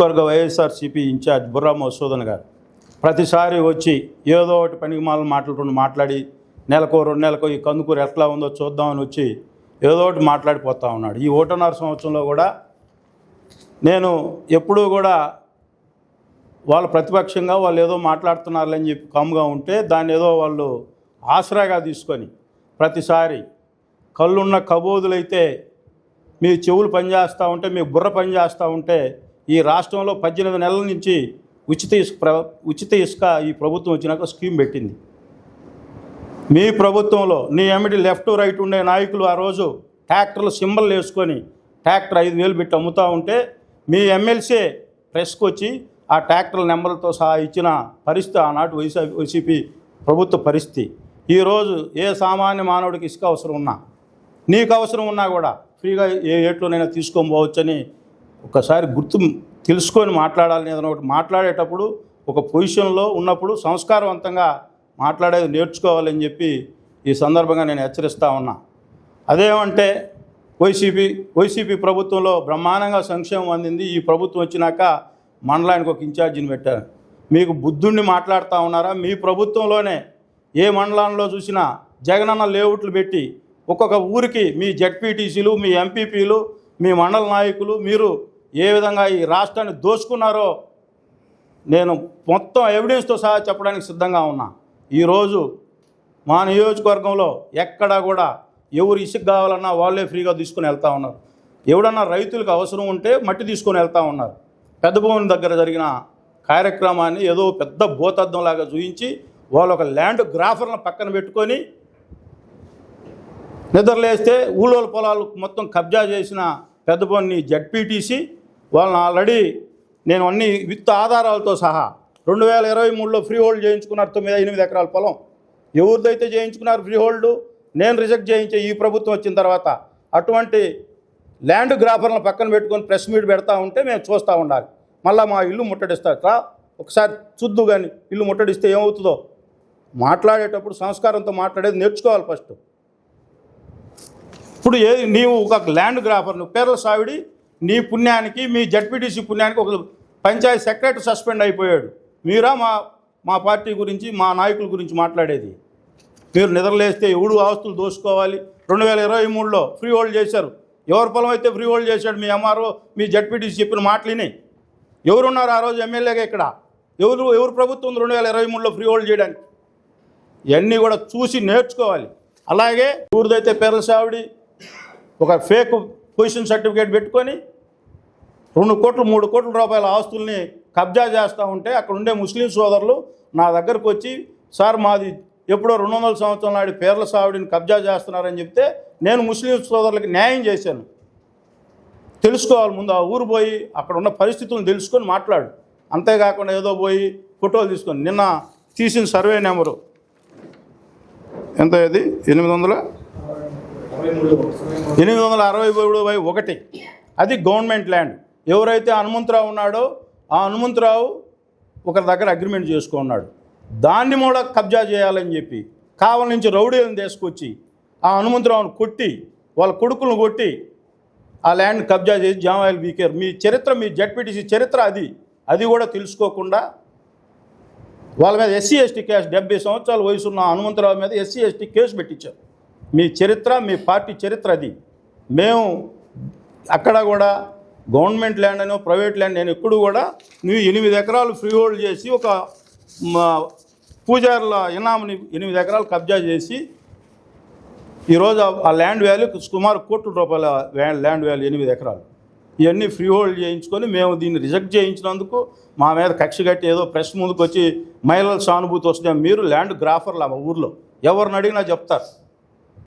నియోజకవర్గ వైఎస్ఆర్సీపీ ఇన్ఛార్జ్ బుర్రా మసూదన్ గారు ప్రతిసారి వచ్చి ఏదో ఒకటి పనికి మాల మాట్లాడుకుంటూ మాట్లాడి నెలకో రెండు నెలకో ఈ కందుకూరు ఎట్లా ఉందో చూద్దామని వచ్చి ఏదో ఒకటి మాట్లాడిపోతూ ఉన్నాడు. ఈ ఒకటిన్నర సంవత్సరంలో కూడా నేను ఎప్పుడూ కూడా వాళ్ళ ప్రతిపక్షంగా వాళ్ళు ఏదో మాట్లాడుతున్నారని చెప్పి కమ్గా ఉంటే దాన్ని ఏదో వాళ్ళు ఆసరాగా తీసుకొని ప్రతిసారి కళ్ళున్న కబోదులైతే మీ చెవులు పనిచేస్తూ ఉంటే మీ బుర్ర పనిచేస్తూ ఉంటే ఈ రాష్ట్రంలో పద్దెనిమిది నెలల నుంచి ఉచిత ఇసుక ప్ర ఉచిత ఇసుక ఈ ప్రభుత్వం వచ్చినాక స్కీమ్ పెట్టింది. మీ ప్రభుత్వంలో నీ ఎమిటి లెఫ్ట్ రైట్ ఉండే నాయకులు ఆ రోజు ట్రాక్టర్లు సింబల్ వేసుకొని ట్రాక్టర్ ఐదు వేలు పెట్టి అమ్ముతూ ఉంటే మీ ఎమ్మెల్సీ ప్రెస్కి వచ్చి ఆ ట్రాక్టర్ల నెంబర్లతో సహా ఇచ్చిన పరిస్థితి ఆనాటి వైసీపీ వైసీపీ ప్రభుత్వ పరిస్థితి. ఈరోజు ఏ సామాన్య మానవుడికి ఇసుక అవసరం ఉన్నా నీకు అవసరం ఉన్నా కూడా ఫ్రీగా ఏ ఏట్లోనైనా తీసుకొని పోవచ్చని ఒకసారి గుర్తు తెలుసుకొని మాట్లాడాలని ఏదైనా ఒకటి మాట్లాడేటప్పుడు ఒక పొజిషన్లో ఉన్నప్పుడు సంస్కారవంతంగా మాట్లాడేది నేర్చుకోవాలని చెప్పి ఈ సందర్భంగా నేను హెచ్చరిస్తూ ఉన్నా. అదేమంటే వైసీపీ వైసీపీ ప్రభుత్వంలో బ్రహ్మాండంగా సంక్షేమం అందింది. ఈ ప్రభుత్వం వచ్చినాక మండలానికి ఒక ఇన్ఛార్జిని పెట్టారు మీకు బుద్ధుణ్ణి మాట్లాడుతూ ఉన్నారా? మీ ప్రభుత్వంలోనే ఏ మండలంలో చూసినా జగనన్న లేఅవుట్లు పెట్టి ఒక్కొక్క ఊరికి మీ జడ్పీటీసీలు మీ ఎంపీపీలు మీ మండల నాయకులు మీరు ఏ విధంగా ఈ రాష్ట్రాన్ని దోచుకున్నారో నేను మొత్తం ఎవిడెన్స్తో సహా చెప్పడానికి సిద్ధంగా ఉన్నా. ఈరోజు మా నియోజకవర్గంలో ఎక్కడా కూడా ఎవరు ఇసుక కావాలన్నా వాళ్ళే ఫ్రీగా తీసుకుని వెళ్తూ ఉన్నారు. ఎవడన్నా రైతులకు అవసరం ఉంటే మట్టి తీసుకొని వెళ్తూ ఉన్నారు. పెద్ద భూమి దగ్గర జరిగిన కార్యక్రమాన్ని ఏదో పెద్ద భూతద్దంలాగా చూపించి వాళ్ళు ఒక ల్యాండ్ గ్రాఫర్లను పక్కన పెట్టుకొని నిద్రలేస్తే ఊళ్ళో పొలాలు మొత్తం కబ్జా చేసిన పెద్దపొన్ని జడ్పీటీసీ వాళ్ళని ఆల్రెడీ నేను అన్ని విత్ ఆధారాలతో సహా రెండు వేల ఇరవై మూడులో ఫ్రీ హోల్డ్ చేయించుకున్నారు తొమ్మిది ఎనిమిది ఎకరాల పొలం. ఎవరిదైతే చేయించుకున్నారు ఫ్రీ హోల్డ్ నేను రిజెక్ట్ చేయించే ఈ ప్రభుత్వం వచ్చిన తర్వాత అటువంటి ల్యాండ్ గ్రాఫర్లను పక్కన పెట్టుకొని ప్రెస్ మీట్ పెడతా ఉంటే మేము చూస్తూ ఉండాలి. మళ్ళీ మా ఇల్లు ముట్టడిస్తారు. ఒకసారి చూద్దు కానీ ఇల్లు ముట్టడిస్తే ఏమవుతుందో? మాట్లాడేటప్పుడు సంస్కారంతో మాట్లాడేది నేర్చుకోవాలి ఫస్ట్. ఇప్పుడు ఏది నీవు ఒక ల్యాండ్ గ్రాఫర్ నువ్వు పేర్ల సావిడి నీ పుణ్యానికి మీ జడ్పీటీసీ పుణ్యానికి ఒక పంచాయతీ సెక్రటరీ సస్పెండ్ అయిపోయాడు. మీరా మా మా పార్టీ గురించి మా నాయకుల గురించి మాట్లాడేది. మీరు నిద్రలేస్తే ఎవడు ఆస్తులు దోసుకోవాలి? రెండు వేల ఇరవై మూడులో ఫ్రీ హోల్డ్ చేశారు. ఎవరి పొలం అయితే ఫ్రీ హోల్డ్ చేశాడు మీ ఎంఆర్ఓ మీ జడ్పీటీసీ చెప్పిన మాటలిని? ఎవరున్నారు ఆ రోజు ఎమ్మెల్యేగా ఇక్కడ? ఎవరు ఎవరు ప్రభుత్వం రెండు వేల ఇరవై మూడులో ఫ్రీ హోల్డ్ చేయడానికి? ఇవన్నీ కూడా చూసి నేర్చుకోవాలి. అలాగే ఊరిదైతే పేర్ల సావిడి ఒక ఫేక్ పొజిషన్ సర్టిఫికేట్ పెట్టుకొని రెండు కోట్లు మూడు కోట్ల రూపాయల ఆస్తుల్ని కబ్జా చేస్తూ ఉంటే అక్కడ ఉండే ముస్లిం సోదరులు నా దగ్గరకు వచ్చి సార్ మాది ఎప్పుడో రెండు వందల సంవత్సరం నాడు పేర్ల సావిడిని కబ్జా చేస్తున్నారని చెప్తే నేను ముస్లిం సోదరులకి న్యాయం చేశాను. తెలుసుకోవాలి ముందు ఆ ఊరు పోయి అక్కడ ఉన్న పరిస్థితులను తెలుసుకొని మాట్లాడు. అంతేకాకుండా ఏదో పోయి ఫోటోలు తీసుకొని నిన్న తీసిన సర్వే నెంబరు. ఎంత ఇది? ఎనిమిది వందల? ఎనిమిది వందల అరవై మూడు బై ఒకటి. అది గవర్నమెంట్ ల్యాండ్. ఎవరైతే హనుమంతరావు ఉన్నాడో ఆ హనుమంతరావు ఒకరి దగ్గర అగ్రిమెంట్ చేసుకున్నాడు. దాన్ని కూడా కబ్జా చేయాలని చెప్పి కావల నుంచి రౌడీలను తీసుకొచ్చి ఆ హనుమంతరావును కొట్టి వాళ్ళ కొడుకులను కొట్టి ఆ ల్యాండ్ కబ్జా చేసి జామాయిల్ బీకేర్ మీ చరిత్ర మీ జడ్పీటీసీ చరిత్ర అది. అది కూడా తెలుసుకోకుండా వాళ్ళ మీద ఎస్సీ ఎస్టీ కేసు డెబ్బై సంవత్సరాల వయసున్న హనుమంతరావు మీద ఎస్సీ ఎస్టీ కేసు పెట్టించారు. మీ చరిత్ర మీ పార్టీ చరిత్ర అది. మేము అక్కడ కూడా గవర్నమెంట్ ల్యాండ్ అని ప్రైవేట్ ల్యాండ్ నేను ఎప్పుడు కూడా నువ్వు ఎనిమిది ఎకరాలు ఫ్రీ హోల్డ్ చేసి ఒక మా పూజారుల ఇనాంని ఎనిమిది ఎకరాలు కబ్జా చేసి ఈరోజు ఆ- ల్యాండ్ వాల్యూ సుమారు కోట్ల రూపాయల ల్యాండ్ వాల్యూ ఎనిమిది ఎకరాలు. ఇవన్నీ ఫ్రీ హోల్డ్ చేయించుకొని మేము దీన్ని రిజెక్ట్ చేయించినందుకు మా మీద కక్ష కట్టి ఏదో ప్రెస్ ముందుకు వచ్చి మహిళల సానుభూతి వస్తుంది మీరు ల్యాండ్ గ్రాఫర్లు ఆ ఊర్లో. ఎవరిని అడిగినా చెప్తారు.